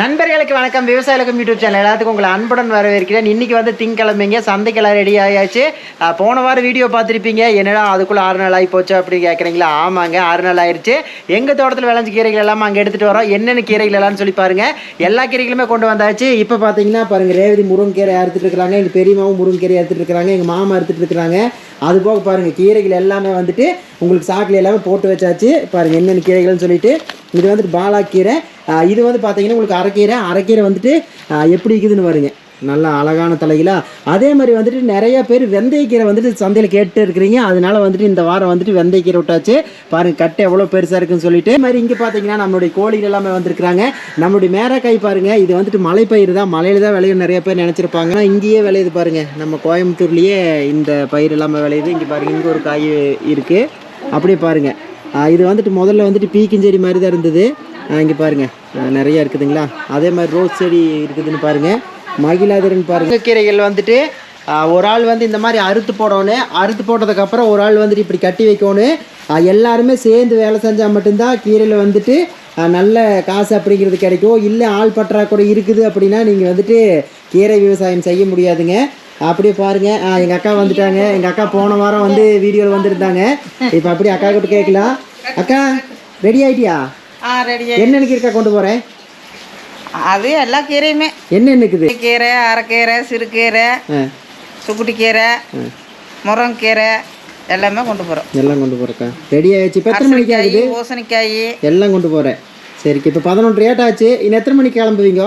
நண்பர்களுக்கு வணக்கம். விவசாயிகளுக்கும் யூடியூப் சேனல் எல்லாத்துக்கும் உங்களை அன்புடன் வரவேற்கிறேன். இன்னைக்கு வந்து திங்கக்கிழமைங்க. சந்தைக்கெல்லாம் ரெடி ஆகியாச்சு போன வாரம் வீடியோ பார்த்துருப்பீங்க. என்னடா அதுக்குள்ளே ஆறு நாள் ஆகி போச்சு அப்படி கேட்குறீங்களா ஆமாங்க ஆறு நாள் ஆயிடுச்சு எங்கள் தோட்டத்தில் விளைஞ்ச கீரைகள் எல்லாம் அங்கே எடுத்துகிட்டு வரோம். என்னென்ன கீரைகள் எல்லாம்னு சொல்லி பாருங்கள் எல்லா கீரைகளுமே கொண்டு வந்தாச்சு. இப்போ பார்த்தீங்கன்னா பாருங்கள் ரேவதி முருங்கீரை அறுத்துட்டு இருக்கிறாங்க. எங்கள் பெரியமாவும் முருங்கீரை அறுத்துட்டு இருக்கிறாங்க. எங்கள் மாமா அறுத்துட்டு இருக்கிறாங்க. அது போக பாருங்கள் கீரைகள் எல்லாமே வந்துட்டு உங்களுக்கு சாக்கில் எல்லாமே போட்டு வச்சாச்சு. பாருங்கள் என்னென்ன கீரைகள்னு சொல்லிட்டு இது வந்துட்டு பாலாக்கீரை. கீரை இது வந்து பார்த்தீங்கன்னா உங்களுக்கு அரைக்கீரை அரைக்கீரை வந்துட்டு எப்படி இருக்குதுன்னு வருங்க நல்லா அழகான தலைகளாக அதே மாதிரி வந்துட்டு நிறைய பேர் வெந்தயக்கீரை வந்துட்டு சந்தையில் கேட்டு இருக்கிறீங்க. அதனால வந்துட்டு இந்த வாரம் வந்துட்டு வெந்தயக்கீரை விட்டாச்சு. பாருங்கள் கட்டை எவ்வளோ பெருசாக இருக்குன்னு சொல்லிட்டு. மாதிரி இங்கே பார்த்தீங்கன்னா நம்மளுடைய கோழிகள் எல்லாமே வந்திருக்கிறாங்க. நம்மளுடைய மேரக்காய் பாருங்க. இது வந்துட்டு மலைப்பயிர் தான். மலையில் தான் விளையும் நிறைய பேர் நினச்சிருப்பாங்க. ஆனால் இங்கேயே விளையுது பாருங்கள் நம்ம கோயம்புத்தூர்லேயே இந்த பயிர் எல்லாமே விளையுது. இங்கே பாருங்கள் இங்கே ஒரு காய் இருக்குது அப்படியே பாருங்கள் இது வந்துட்டு முதல்ல வந்துட்டு பீக்கிஞ்செடி மாதிரி தான் இருந்தது. இங்கே பாருங்க. நிறையா இருக்குதுங்களா? அதே மாதிரி ரோஸ் செடி இருக்குதுன்னு பாருங்கள் மகிழாதரன் பாருங்கள் கீரைகள் வந்துட்டு ஒரு ஆள் வந்து இந்த மாதிரி அறுத்து போடணும். அறுத்து போட்டதுக்கப்புறம் ஒரு ஆள் வந்துட்டு இப்படி கட்டி வைக்கணும். எல்லாருமே சேர்ந்து வேலை செஞ்சால் மட்டும்தான் கீரையில் வந்துட்டு நல்ல காசு அப்படிங்கிறது கிடைக்கும். இல்லை ஆள் பற்றாக்குறை இருக்குது அப்படின்னா நீங்கள் வந்துட்டு கீரை விவசாயம் செய்ய முடியாதுங்க. அப்படியே பாருங்க. எங்கள் அக்கா வந்துட்டாங்க. எங்கள் அக்கா போன வாரம் வந்து வீடியோவில் வந்துருந்தாங்க. இப்போ அப்படியே அக்கா கிட்ட கேட்கலாம். அக்கா ரெடி ஆயிட்டியா? ஆ ரெடி என்னென்ன இருக்கா கொண்டு போறேன் அது எல்லா கீரையுமே. என்ன இருக்குது கீரை அரைக்கீரை சிறுகீரை சுக்குட்டி கீரை முருங்கீரை எல்லாமே கொண்டு போகிறோம் எல்லாம் கொண்டு போறேக்கா? ரெடி ஆயிடுச்சு. இப்போ எத்தனை மணிக்கு ஆகுது? பூசணிக்காய் எல்லாம் கொண்டு போறேன் சரிக்கா இப்போ பதினொன்று ரேட் ஆச்சு. இன்னும் எத்தனை மணிக்கு கிளம்புவீங்க?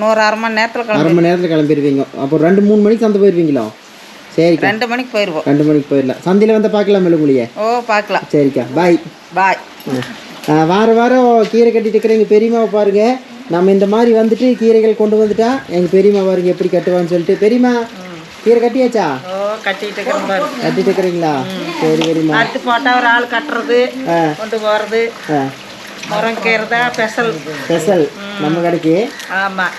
நூறு அரை மணி நேரத்தில் கிளம்பி அரை மணி நேரத்தில் கிளம்பிடுவீங்க. அப்போ ரெண்டு மூணு மணிக்கு சந்தை போயிருவீங்களோ? சரிக்கா. ரெண்டு மணிக்கு போயிடுவோம் ரெண்டு மணிக்கு போயிடலாம். சந்தையில் வந்து பார்க்கலாம் உங்களையே ஓ பார்க்கலாம். சரிக்கா. பாய் பாய் வார வாரம் கீரை கட்டிட்டு இருக்கிற எங்கள் பெரியம்மாவை பாருங்க. நம்ம இந்த மாதிரி வந்துட்டு கீரைகள் கொண்டு வந்துட்டா எங்கள் பெரியம்மா பாருங்க எப்படி கட்டுவான்னு சொல்லிட்டு. பெரியம்மா கீரை கட்டியாச்சா? ஓ கட்டிட்டு இருக்கிறீங்களா? சரி பெரியம்மா. போட்டால் ஒரு ஆள் கட்டுறது கொண்டு போகிறது ஆ. முருங்கீரை தான் ஸ்பெஷல் ஸ்பெஷல் நம்ம கடைக்கு? ஆமாம்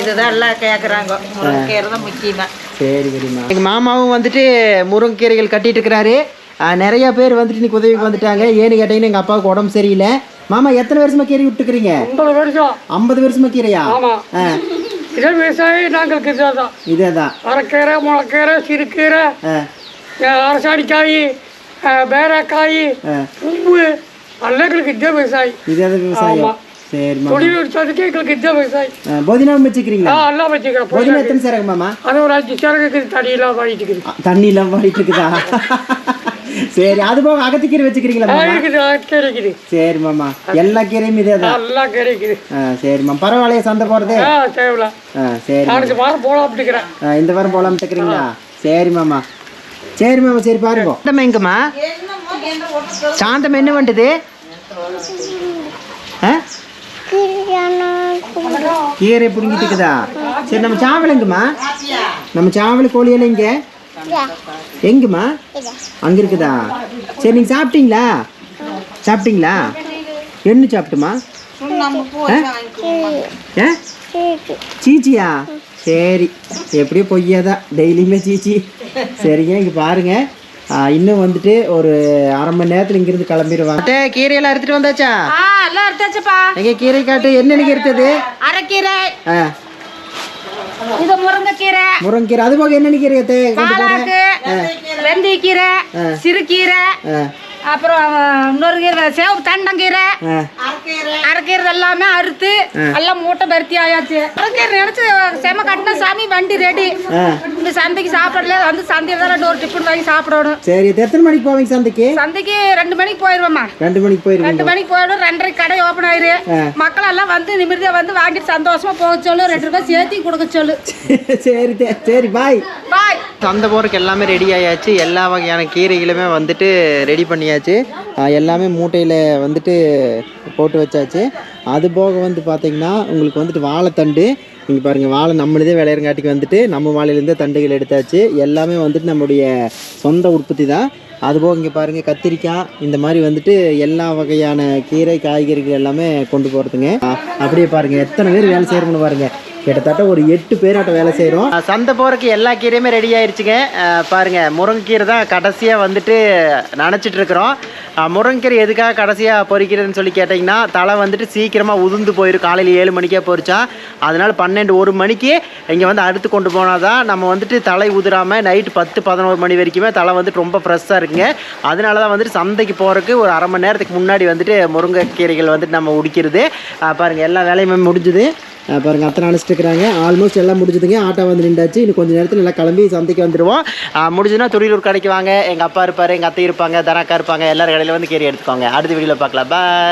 இதுதான் எல்லாம் கேட்குறாங்க முருங்கீரை தான் முக்கியமாக சரி பெரியம்மா. எங்கள் மாமாவும் வந்துட்டு முருங்கீரைகள் கட்டிட்டு இருக்கிறாரு. நிறைய பேர் வந்துட்டு இன்னைக்கு உதவிக்கு வந்துட்டாங்க. ஏன்னு கேட்டீங்கன்னா எங்கள் அப்பாவுக்கு உடம்பு சரியில்லை. மாமா எத்தனை வருஷமா கீரை விட்டுக்கிறீங்க ஐம்பது வருஷம். ஐம்பது வருஷமா கீரையா? இதே தான் இதே தான் அரைக்கீரை முளைக்கீரை சிறுக்கீரை அரசாணிக்காய் பேரக்காய் பூவு எல்லாம் எங்களுக்கு இதே விவசாயி இதே விவசாயம். சரிம்மா தொழில் விவசாயத்துக்கு எங்களுக்கு இதே விவசாயி ஆ, போதினாவும் வச்சுக்கிறீங்களா? ஆ எல்லாம் வச்சுக்கிறோம். போதினா எத்தனை சேரங்க மாமா? அது ஒரு அஞ்சு தடியெல்லாம் வாங்கிட்டு இருக்குது. தண்ணி எல்லாம் பாடிட்டு இருக்குதா? சரி அது போக அகத்திக்கீரை வச்சுக்கிறீங்களா ஆ, மாமா? இருக்குது கீரை இருக்குது சரி மாமா. எல்லா கீரையும் இதே தான். இருக்குது ஆ சரிம்மா பரவாயில்லையா சந்தை போகிறது ஆ தேவையில்ல. ஆ சரி வாரம் இந்த வாரம் போலாம் தைக்கிறீங்களா சரி மாமா. சரி மாமா சரி பாருங்க. சாந்தம் எங்கம்மா? சாந்தம் என்ன பண்ணுது ஆ? கீரை பிடுங்கிட்டு இருக்குதா? சரி நம்ம சாவல் எங்கம்மா? நம்ம சாவல் கோழியெல்லாம் இங்க எங்கம்மா? அங்க இருக்குதா சரி நீங்க சாப்பிட்டீங்களா? சாப்பிட்டீங்களா? என்ன சாப்பிட்டுமா ஆ? சீச்சியா? சரி. எப்படியோ பொய்யாதான் டெய்லியுமே சீச்சி. சரிங்க இங்கே பாருங்க. இன்னும் வந்துட்டு ஒரு அரை மணி நேரத்தில் இங்கிருந்து கிளம்பிடுவாங்க. கீரையெல்லாம் எடுத்துட்டு வந்தாச்சா? ஆ எல்லாம் எடுத்தாச்சுப்பா எங்க கீரை காட்டு என்னென்ன எடுத்தது அரைக்கீரை. ஆ. இது முருங்கைக்கீரை. முருங்கீரை அது போக என்னென்ன கீரை பாலாக்கு வெந்தயக்கீரை சிறுகீரை அப்புறம் இன்னொரு கீரை சேவ் தண்டங்கீரை. ஆ அரைக்கீரை எல்லாமே அறுத்து எல்லாம் மூட்டை பருத்தி ஆயாச்சு. அரைக்கீரை நினைச்சு செம கட்டின சாமி வண்டி ரெடி இந்த சந்தைக்கு சாப்பிடல வந்து சந்தையில் தான் ரெண்டு ஒரு டிஃபன் வாங்கி சாப்பிடணும். சரி எத்தனை மணிக்கு போவீங்க சந்தைக்கு? சந்தைக்கு ரெண்டு மணிக்கு போயிடுவோம்மா ரெண்டு மணிக்கு போயிருவீங்க. ரெண்டு மணிக்கு போயிடும் ரெண்டரைக்கு கடை ஓப்பன் ஆயிரு. மக்கள் எல்லாம் வந்து நிமிர்தியா வந்து வாங்கிட்டு சந்தோஷமா போக சொல்லு ரெண்டு ரூபாய் சேர்த்து கொடுக்க சொல்லு. சரி சரி பாய் பாய் சந்தை போகிறக்கு எல்லாமே ரெடி ஆயாச்சு. எல்லா வகையான கீரைகளுமே வந்துட்டு ரெடி பண்ணியாச்சு. எல்லாமே மூட்டையில் வந்துட்டு போட்டு வச்சாச்சு. அது போக வந்து பார்த்திங்கன்னா உங்களுக்கு வந்துட்டு வாழைத்தண்டு. இங்கே பாருங்கள் வாழை நம்மளதே விளையறங்காட்டிக்கு வந்துட்டு நம்ம வாழையிலேருந்தே தண்டுகள் எடுத்தாச்சு. எல்லாமே வந்துட்டு நம்முடைய சொந்த உற்பத்தி தான். அதுபோக இங்கே பாருங்கள் கத்திரிக்காய். இந்த மாதிரி வந்துட்டு எல்லா வகையான கீரை காய்கறிகள் எல்லாமே கொண்டு போகிறதுங்க அப்படியே பாருங்கள் எத்தனை பேர் வேலை செய்கிறோம்னு பாருங்கள் கிட்டத்தட்ட ஒரு எட்டு பேராட்ட வேலை செய்கிறோம் சந்தை போகிறக்கு எல்லா கீரையுமே ரெடி ஆயிடுச்சுங்க பாருங்கள் பாருங்க முருங்கைக்கீரை தான் கடைசியாக வந்துட்டு நினச்சிட்டு இருக்கிறோம். முருங்கைக்கீரை எதுக்காக கடைசியாக பொறிக்கிறதுன்னு சொல்லி கேட்டிங்கன்னா தலை வந்துட்டு சீக்கிரமாக உதிர்ந்து போயிடும் காலையில் ஏழு மணிக்கே பொறிச்சா. அதனால் பன்னெண்டு ஒரு மணிக்கு இங்கே வந்து அறுத்து கொண்டு போனால் தான் நம்ம வந்துட்டு தலை உதிராமல் நைட்டு பத்து பதினோரு மணி வரைக்குமே தலை வந்துட்டு ரொம்ப ஃப்ரெஷ்ஷாக இருக்குங்க. அதனால தான் வந்துட்டு சந்தைக்கு போகிறதுக்கு ஒரு அரை மணி நேரத்துக்கு முன்னாடி வந்துட்டு முருங்கைக்கீரைகள் வந்துட்டு நம்ம உடிக்கிறது. பாருங்கள் எல்லா வேலையுமே முடிஞ்சுது. அஹ் பாருங்க அத்தனை அனுப்பிச்சிட்டு இருக்கிறாங்க ஆல்மோஸ்ட் எல்லாம் முடிஞ்சதுங்க. ஆட்டோ வந்து நின்றாச்சு இன்னும் கொஞ்சம் நேரத்தில் நல்லா கிளம்பி சந்தைக்கு வந்துடுவோம் முடிஞ்சுன்னா முடிஞ்சுதுன்னா கடைக்கு வாங்க. எங்கள் அப்பா இருப்பார் எங்கள் அத்தை இருப்பாங்க தனாக்கா இருப்பாங்க. எல்லாரும் கடையில் வந்து கேரி எடுத்துக்கோங்க. அடுத்த வீடியோவில் பார்க்கலாம். பாய்